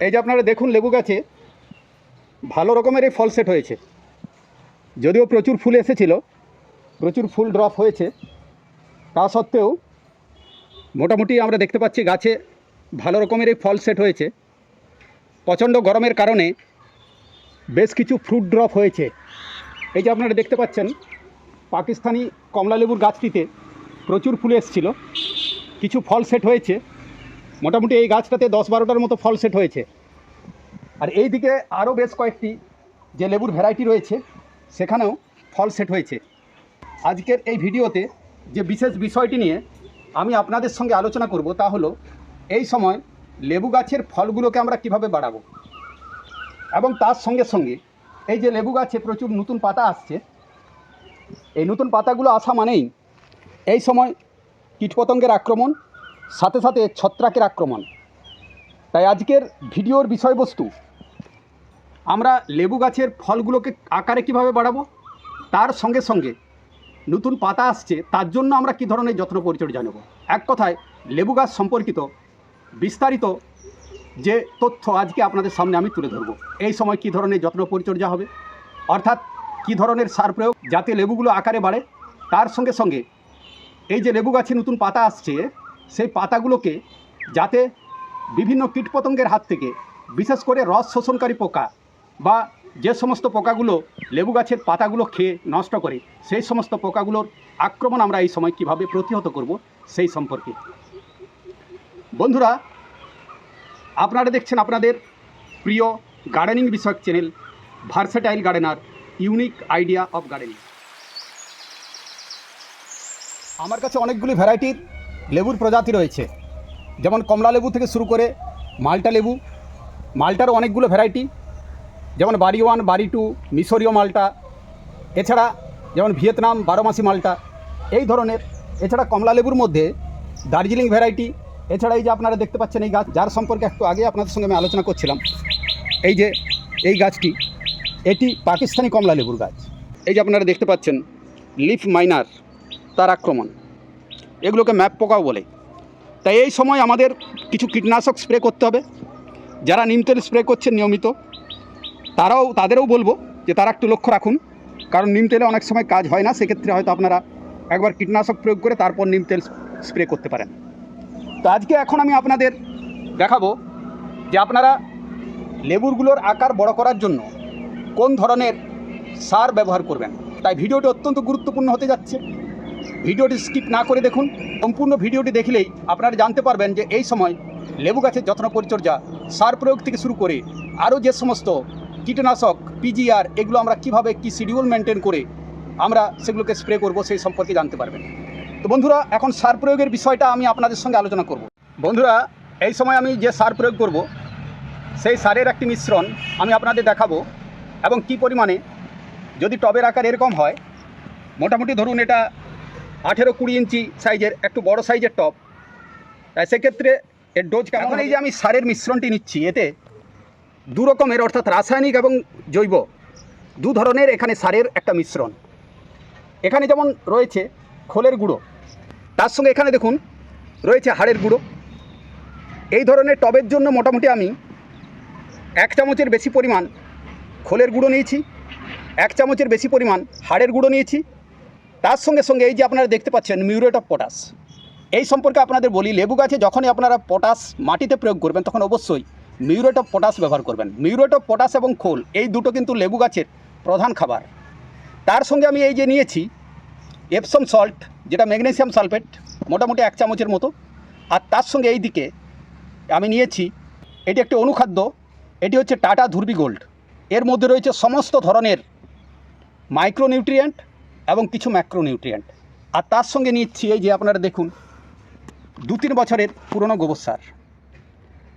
এই যে আপনারা দেখুন লেবু গাছে ভালো রকমের এই ফল সেট হয়েছে। যদিও প্রচুর ফুল এসেছিল, প্রচুর ফুল ড্রপ হয়েছে। তা সত্ত্বেও মোটামুটি আমরা দেখতে পাচ্ছি গাছে ভালো রকমের এই ফল সেট হয়েছে। প্রচণ্ড গরমের কারণে বেশ কিছু ফ্রুট ড্রপ হয়েছে। এই যে আপনারা দেখতে পাচ্ছেন, পাকিস্তানি কমলা লেবুর গাছটিতে প্রচুর ফুল এসেছিল। কিছু ফল সেট হয়েছে। মোটামুটি এই গাছটাতে দশ বারোটার মতো ফল সেট হয়েছে। আর এই দিকে আরও বেশ কয়েকটি যে লেবুর ভ্যারাইটি রয়েছে, সেখানেও ফল সেট হয়েছে। আজকের এই ভিডিওতে যে বিশেষ বিষয়টি নিয়ে আমি আপনাদের সঙ্গে আলোচনা করব তা হলো, এই সময় লেবু গাছের ফলগুলোকে আমরা কীভাবে বাড়াবো? এবং তার সঙ্গে সঙ্গে এই যে লেবু গাছে প্রচুর নতুন পাতা আসছে, এই নতুন পাতাগুলো আসা মানেই এই সময় কীটপতঙ্গের আক্রমণ সাথে সাথে ছত্রাকের আক্রমণ। তাই আজকের ভিডিওর বিষয়বস্তু, আমরা লেবু গাছের ফলগুলোকে আকারে কীভাবে বাড়াবো, তার সঙ্গে সঙ্গে নতুন পাতা আসছে, তার জন্য আমরা কী ধরনের যত্ন পরিচর্যা নেব এক কথায়, লেবু গাছ সম্পর্কিত বিস্তারিত যে তথ্য আজকে আপনাদের সামনে আমি তুলে ধরব। এই সময় কী ধরনের যত্ন পরিচর্যা হবে, অর্থাৎ কী ধরনের সার প্রয়োগ যাতে লেবুগুলো আকারে বাড়ে, তার সঙ্গে সঙ্গে এই যে লেবু গাছে নতুন পাতা আসছে সেই পাতাগুলোকে যাতে বিভিন্ন কীটপতঙ্গের হাত থেকে, বিশেষ করে রস শোষণকারী পোকা বা যে সমস্ত পোকাগুলো লেবু গাছের পাতাগুলো খেয়ে নষ্ট করে, সেই সমস্ত পোকাগুলোর আক্রমণ আমরা এই সময় কীভাবে প্রতিহত করব সেই সম্পর্কে। বন্ধুরা, আপনারা দেখছেন আপনাদের প্রিয় গার্ডেনিং বিষয়ক channel versatile gardener unique idea of gardening আমার কাছে অনেকগুলি ভ্যারাইটির লেবুর প্রজাতি রয়েছে। যেমন কমলা লেবু থেকে শুরু করে মাল্টা লেবু। মাল্টারও অনেকগুলো ভ্যারাইটি যেমন বাড়ি ওয়ান বাড়ি টু, মিশরীয় মাল্টা। এছাড়া যেমন ভিয়েতনাম, বারোমাসি মাল্টা। এই ধরনের, এছাড়া কমলা লেবুর মধ্যে দার্জিলিং ভ্যারাইটি এছাড়া এই যে আপনারা দেখতে পাচ্ছেন এই গাছ, যার সম্পর্কে একটু আগে আপনাদের সঙ্গে আমি আলোচনা করছিলাম। এই যে, এই গাছটি, এটি পাকিস্তানি কমলা লেবুর গাছ। এই যে আপনারা দেখতে পাচ্ছেন, লিফ মাইনার, তার আক্রমণ। এগুলোকে ম্যাপ পোকাও বলে। তাই এই সময় আমাদের কিছু কীটনাশক স্প্রে করতে হবে। যারা নিম তেল স্প্রে করছেন নিয়মিত, তারাও, তাদেরও বলব যে তারা একটু লক্ষ্য রাখুন। কারণ নিম তেলে অনেক সময় কাজ হয় না, সেক্ষেত্রে হয়তো আপনারা একবার কীটনাশক প্রয়োগ করে তারপর নিম তেল স্প্রে করতে পারেন। তো আজকে এখন আমি আপনাদের দেখাবো যে আপনারা লেবুরগুলোর আকার বড় করার জন্য কোন ধরনের সার ব্যবহার করবেন। তাই ভিডিওটি অত্যন্ত গুরুত্বপূর্ণ হতে যাচ্ছে। ভিডিওটি স্কিপ না করে দেখুন। সম্পূর্ণ ভিডিওটি দেখলেই আপনারা জানতে পারবেন যে এই সময় লেবু গাছের যত্ন পরিচর্যা, সার প্রয়োগ থেকে শুরু করে আরও যে সমস্ত কীটনাশক পিজিআর এগুলো আমরা কীভাবে কি শিডিউল মেনটেন করে আমরা সেগুলোকে স্প্রে করব সেই সম্পর্কে জানতে পারবেন। তো বন্ধুরা, এখন সার প্রয়োগের বিষয়টা আমি আপনাদের সঙ্গে আলোচনা করব। বন্ধুরা, এই সময় আমি যে সার প্রয়োগ করব, সেই সারের একটি মিশ্রণ আমি আপনাদের দেখাবো এবং কি পরিমাণে, যদি টবের আকার এরকম হয়, মোটামুটি ধরুন এটা আঠেরো কুড়ি ইঞ্চি সাইজের একটু বড় সাইজের তাই সেক্ষেত্রে এর ডোজ কেমন এই যে আমি সারের মিশ্রণটি নিচ্ছি এতে দু রকমের অর্থাৎ রাসায়নিক এবং জৈব দু ধরনের এখানে সারের একটা মিশ্রণ। এখানে যেমন রয়েছে খোলের গুঁড়ো তার সঙ্গে এখানে দেখুন রয়েছে হাড়ের গুঁড়ো। এই ধরনের টবের জন্য মোটামুটি আমি এক চামচের বেশি পরিমাণ খোলের গুঁড়ো নিয়েছি এক চামচের বেশি পরিমাণ হাড়ের গুঁড়ো নিয়েছি তার সঙ্গে সঙ্গে এই যে আপনারা দেখতে পাচ্ছেন মিউরেট অফ পটাশ। এই সম্পর্কে আপনাদের বলি, লেবু গাছে যখনই আপনারা পটাশ মাটিতে প্রয়োগ করবেন, তখন অবশ্যই মিউরেট অফ পটাশ ব্যবহার করবেন। মিউরেট অফ পটাশ এবং খোল, এই দুটো কিন্তু লেবু গাছের প্রধান খাবার। তার সঙ্গে আমি এই যে নিয়েছি এপসম সল্ট যেটা ম্যাগনেসিয়াম সালফেট মোটামুটি এক চামচের মতো। আর তার সঙ্গে এই দিকে আমি নিয়েছি, এটি একটি অনুখাদ্য, এটি হচ্ছে টাটা ধুরবি গোল্ড। এর মধ্যে রয়েছে সমস্ত ধরনের মাইক্রোনিউট্রিয়েন্ট এবং কিছু ম্যাক্রোনিউট্রিয়েন্ট আর তার সঙ্গে নিচ্ছি এই যে আপনারা দেখুন, দু তিন বছরের পুরনো গোবর সার।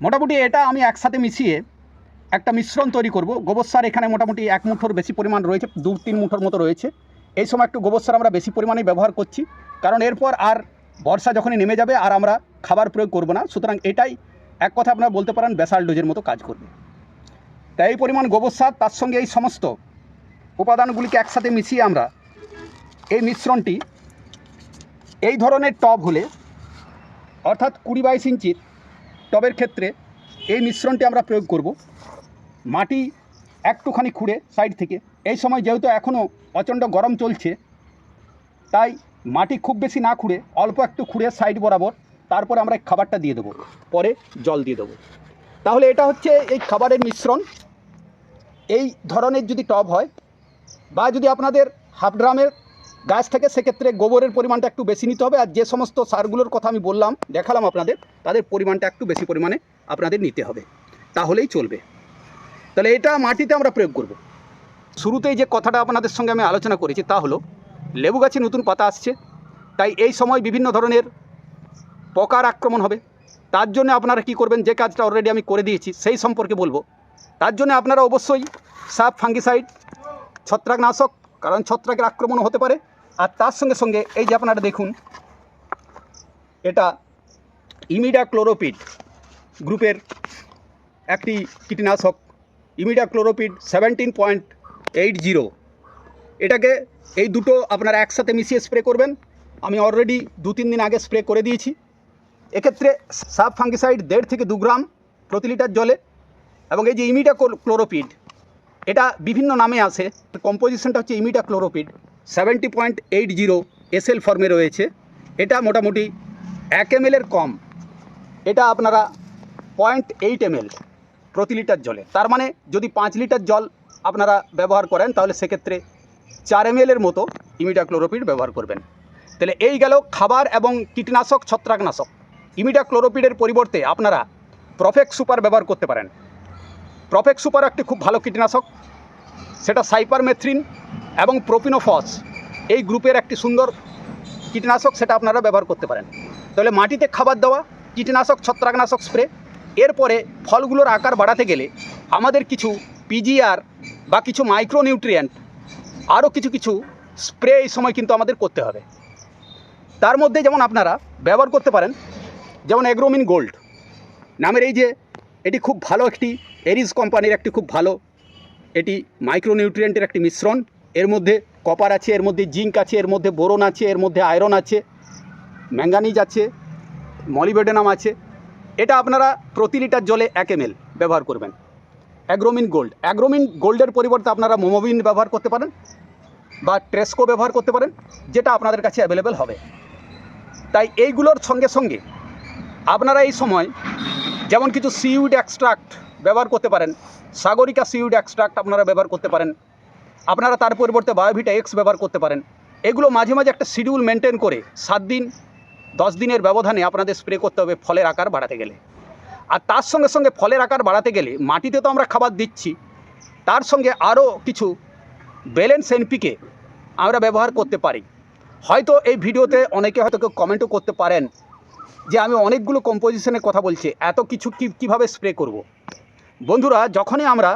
মোটামুটি এটা আমি একসাথে মিশিয়ে একটা মিশ্রণ তৈরি করব। গোবর সার এখানে মোটামুটি এক মুঠোর বেশি পরিমাণ রয়েছে, দু তিন মুঠোর মতো রয়েছে। এই সময় একটু গোবর সার আমরা বেশি পরিমাণে ব্যবহার করছি, কারণ এরপর আর বর্ষা যখনই নেমে যাবে, আর আমরা খাবার প্রয়োগ করব না। সুতরাং এটাই এক কথা আপনারা বলতে পারেন বেসাল ডোজের মতো কাজ করবে। তাই এই পরিমাণ গোবর সার, তার সঙ্গে এই সমস্ত উপাদানগুলিকে একসাথে মিশিয়ে আমরা মিশ্রণটি এই ধরনের টব হলে, অর্থাৎ কুড়ি বাইশ ইঞ্চির টবের ক্ষেত্রে এই মিশ্রণটি আমরা প্রয়োগ করব। মাটি একটুখানি খুঁড়ে সাইড থেকে। এই সময় যেহেতু এখনও প্রচণ্ড গরম চলছে, তাই মাটি খুব বেশি না খুঁড়ে, অল্প একটু খুঁড়ে সাইড বরাবর তারপরে আমরা এই খাবারটা দিয়ে দেবো। পরে জল দিয়ে দেবো। তাহলে এটা হচ্ছে এই খাবারের মিশ্রণ। এই ধরনের যদি টব হয়, বা যদি আপনাদের হাফ ড্রামের গাছ থেকে সেক্ষেত্রে গোবরের পরিমাণটা একটু বেশি নিতে হবে আর যে সমস্ত সারগুলোর কথা আমি বললাম, দেখালাম আপনাদের, তাদের পরিমাণটা একটু বেশি পরিমাণে আপনাদের নিতে হবে। তাহলেই চলবে। তাহলে এটা মাটিতে আমরা প্রয়োগ করব। শুরুতেই যে কথাটা আপনাদের সঙ্গে আমি আলোচনা করেছি তা হলো, লেবু গাছে নতুন পাতা আসছে, তাই এই সময় বিভিন্ন ধরনের পোকার আক্রমণ হবে। তার জন্য আপনারা কি করবেন, যে কাজটা অলরেডি আমি করে দিয়েছি, সেই সম্পর্কে বলব। তার জন্য আপনারা অবশ্যই সাপ ফাঙ্গিসাইড, ছত্রাকনাশক, কারণ ছত্রাকের আক্রমণ হতে পারে। তার সঙ্গে সঙ্গে এই যে আপনারা দেখুন, এটা ইমিডা ক্লোরোপিড গ্রুপের একটি কীটনাশক imidacloprid seventeen point eight zero. এটাকে এই দুটো আপনারা একসাথে মিশিয়ে স্প্রে করবেন। আমি অলরেডি দু তিন দিন আগে স্প্রে করে দিয়েছি। এক্ষেত্রে সাব ফাঙ্গিসাইড দেড় থেকে দু গ্রাম প্রতি লিটার জলে এবং এই যে ইমিডা ক্লোরোপিড এটা বিভিন্ন নামে আছে। কম্পোজিশনটা হচ্ছে imidacloprid seventy point eight zero S L ফর্মে রয়েছে। এটা মোটামুটি এক এম কম। এটা আপনারা পয়েন্ট এইট এম প্রতি লিটার জলে। তার মানে যদি পাঁচ লিটার জল আপনারা ব্যবহার করেন, তাহলে সেক্ষেত্রে চার এম এর মতো ইমিডা ক্লোরোপিড ব্যবহার করবেন। তাহলে এই গেল খাবার এবং কীটনাশক, ছত্রাকনাশক। ইমিডা ক্লোরোপিডের পরিবর্তে আপনারা প্রফেক্ট সুপার ব্যবহার করতে পারেন। প্রফেক্ট সুপার একটি খুব ভালো কীটনাশক। সেটা সাইপারমেথ্রিন এবং প্রোপিনোফস, এই গ্রুপের একটি সুন্দর কীটনাশক সেটা আপনারা ব্যবহার করতে পারেন। তাহলে মাটিতে খাবার দেওয়া, কীটনাশক, ছত্রাকনাশক স্প্রে, এরপরে ফলগুলোর আকার বাড়াতে গেলে আমাদের কিছু পিজিআর বা কিছু মাইক্রোনিউট্রিয়েন্ট আরও কিছু কিছু স্প্রে এই সময় কিন্তু আমাদের করতে হবে। তার মধ্যে যেমন আপনারা ব্যবহার করতে পারেন, যেমন অ্যাগ্রোমিন গোল্ড নামের এই যে এটি খুব ভালো একটি এরিস কোম্পানির একটি খুব ভালো, এটি মাইক্রোনিউট্রিয়েন্টের একটি মিশ্রণ। এর মধ্যে কপার আছে, এর মধ্যে জিঙ্ক আছে, এর মধ্যে বোরন আছে, এর মধ্যে আয়রন আছে ম্যাঙ্গানিজ আছে মলিবেডেনাম আছে। এটা আপনারা প্রতি লিটার জলে এক এম ব্যবহার করবেন। অ্যাগ্রোমিন গোল্ড অ্যাগ্রোমিন গোল্ডের পরিবর্তে আপনারা মোমোবিন ব্যবহার করতে পারেন বা ট্রেসকো ব্যবহার করতে পারেন, যেটা আপনাদের কাছে অ্যাভেলেবেল হবে। তাই এইগুলোর সঙ্গে সঙ্গে আপনারা এই সময় যেমন কিছু সিউড এক্সট্রাক্ট ব্যবহার করতে পারেন, সাগরিকা সিউড এক্সট্রাক্ট আপনারা ব্যবহার করতে পারেন আপনারা তার পরিবর্তে বায়োভিটা এক্স ব্যবহার করতে পারেন। এগুলো মাঝে মাঝে একটা শিডিউল মেনটেন করে সাত দিন, দশ দিনের ব্যবধানে আপনাদের স্প্রে করতে হবে ফলের আকার বাড়াতে গেলে। আর তার সঙ্গে সঙ্গে ফলের আকার বাড়াতে গেলে মাটিতে তো আমরা খাবার দিচ্ছি, তার সঙ্গে আরও কিছু ব্যালেন্স এনপিকে আমরা ব্যবহার করতে পারি। হয়তো এই ভিডিওতে অনেকে হয়তো কেউ কমেন্টও করতে পারেন যে আমি অনেকগুলো কম্পোজিশনের কথা বলছি, এত কিছু কী, কীভাবে স্প্রে করব। বন্ধুরা, যখনই আমরা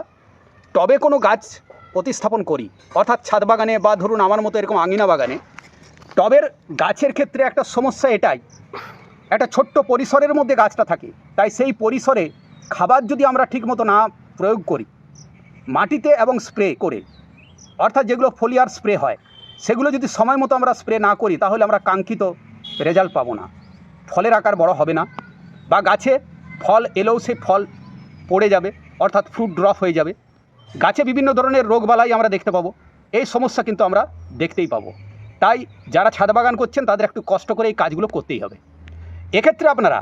টবে কোনো গাছ প্রতিস্থাপন করি। অর্থাৎ ছাদ বাগানে বা ধরুন আমার মতো এরকম আঙিনা বাগানে, টবের গাছের ক্ষেত্রে একটা সমস্যা এটাই। একটা ছোট্ট পরিসরের মধ্যে গাছটা থাকে, তাই সেই পরিসরে খাবার যদি আমরা ঠিকমতো না প্রয়োগ করি, মাটিতে এবং স্প্রে করে, অর্থাৎ যেগুলো ফোলিয়ার স্প্রে হয়, সেগুলো যদি সময় মতো আমরা স্প্রে না করি, তাহলে আমরা কাঙ্ক্ষিত রেজাল্ট পাবো না। ফলের আকার বড় হবে না, বা গাছে ফল এলেও সে ফল পড়ে যাবে, অর্থাৎ ফ্রুট ড্রপ হয়ে যাবে। গাছে বিভিন্ন ধরনের রোগবালাই আমরা দেখতে পাবো। এই সমস্যা কিন্তু আমরা দেখতেই পাবো। তাই যারা ছাদ বাগান করছেন, তাদের একটু কষ্ট করে এই কাজগুলো করতেই হবে। এক্ষেত্রে আপনারা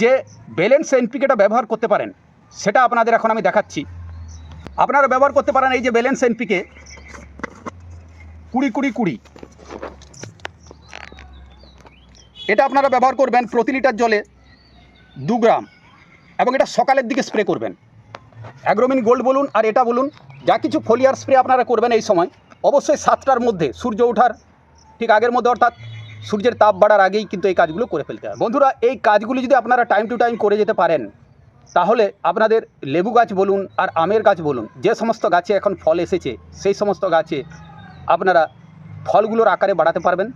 যে ব্যালেন্স এনপিকেটা ব্যবহার করতে পারেন, সেটা আপনাদের এখন আমি দেখাচ্ছি। আপনারা ব্যবহার করতে পারেন এই যে ব্যালেন্স এনপিকে কুড়ি কুড়ি কুড়ি। এটা আপনারা ব্যবহার করবেন প্রতি লিটার জলে দু গ্রাম এবং এটা সকালের দিকে স্প্রে করবেন। অ্যাগ্রোমিন গোল্ড বলুন আর এটা বলুন, যা কিছু ফোলিয়ার স্প্রে আপনারা করবেন এই সময়, অবশ্যই সাতটার মধ্যে সূর্য ওঠার, ঠিক আগের মধ্যে অর্থাৎ সূর্যের তাপ বাড়ার আগেই কিন্তু এই কাজগুলো করে ফেলতে হবে বন্ধুরা, এই কাজগুলি যদি আপনারা টাইম টু টাইম করে যেতে পারেন, তাহলে আপনাদের লেবু গাছ বলুন আর আমের গাছ বলুন, যে সমস্ত গাছে এখন ফল এসেছে, সেই সমস্ত গাছে আপনারা ফলগুলোর আকারে বাড়াতে পারবেন।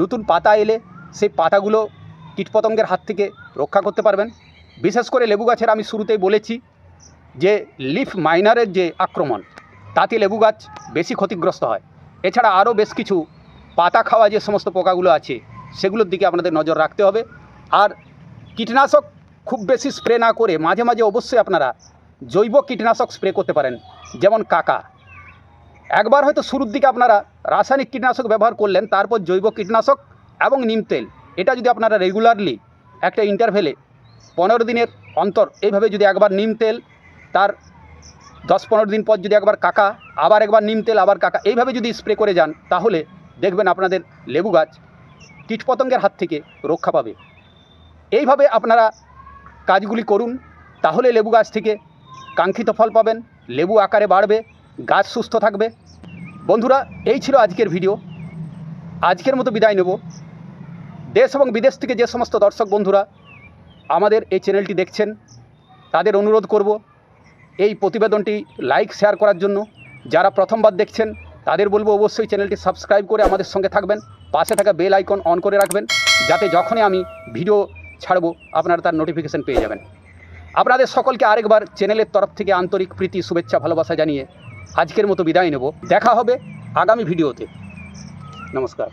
নতুন পাতা এলে সেই পাতাগুলো কীটপতঙ্গের হাত থেকে রক্ষা করতে পারবেন। বিশেষ করে লেবু গাছের আমি শুরুতেই বলেছি যে লিফ মাইনারের যে আক্রমণ, তাতে লেবু গাছ বেশি ক্ষতিগ্রস্ত হয়। এছাড়া আরও বেশ কিছু পাতা খাওয়া যে সমস্ত পোকাগুলো আছে, সেগুলোর দিকে আপনাদের নজর রাখতে হবে। আর কীটনাশক খুব বেশি স্প্রে না করে মাঝে মাঝে অবশ্যই আপনারা জৈব কীটনাশক স্প্রে করতে পারেন, যেমন কাকা। একবার হয়তো শুরুর দিকে আপনারা রাসায়নিক কীটনাশক ব্যবহার করলেন, তারপর জৈব কীটনাশক এবং নিম তেল। এটা যদি আপনারা রেগুলারলি একটা ইন্টারভেলে পনেরো দিনের অন্তর, এইভাবে যদি একবার নিম তেল তার দশ পনেরো দিন পর যদি একবার কাকা, আবার একবার নিম তেল, আবার কাকা, এইভাবে যদি স্প্রে করে যান, তাহলে দেখবেন আপনাদের লেবু গাছ কীটপতঙ্গের হাত থেকে রক্ষা পাবে। এইভাবে আপনারা কাজগুলি করুন, তাহলে লেবু গাছ থেকে কাঙ্ক্ষিত ফল পাবেন, লেবু আকারে বাড়বে, গাছ সুস্থ থাকবে। বন্ধুরা, এই ছিল আজকের ভিডিও। আজকের মতো বিদায় নেব। দেশ এবং বিদেশ থেকে যে সমস্ত দর্শক বন্ধুরা আমাদের এই চ্যানেলটি দেখছেন, তাদের অনুরোধ করব এই প্রতিবেদনটি লাইক, শেয়ার করার জন্য। যারা প্রথমবার দেখছেন, তাদের বলব অবশ্যই চ্যানেলটি সাবস্ক্রাইব করে আমাদের সঙ্গে থাকবেন। পাশে থাকা বেল আইকন অন করে রাখবেন, যাতে যখনই আমি ভিডিও ছাড়বো, আপনারা তার নোটিফিকেশান পেয়ে যাবেন। আপনাদের সকলকে আরেকবার চ্যানেলের তরফ থেকে আন্তরিক প্রীতি, শুভেচ্ছা, ভালোবাসা জানিয়ে আজকের মতো বিদায় নেব। দেখা হবে আগামী ভিডিওতে। নমস্কার।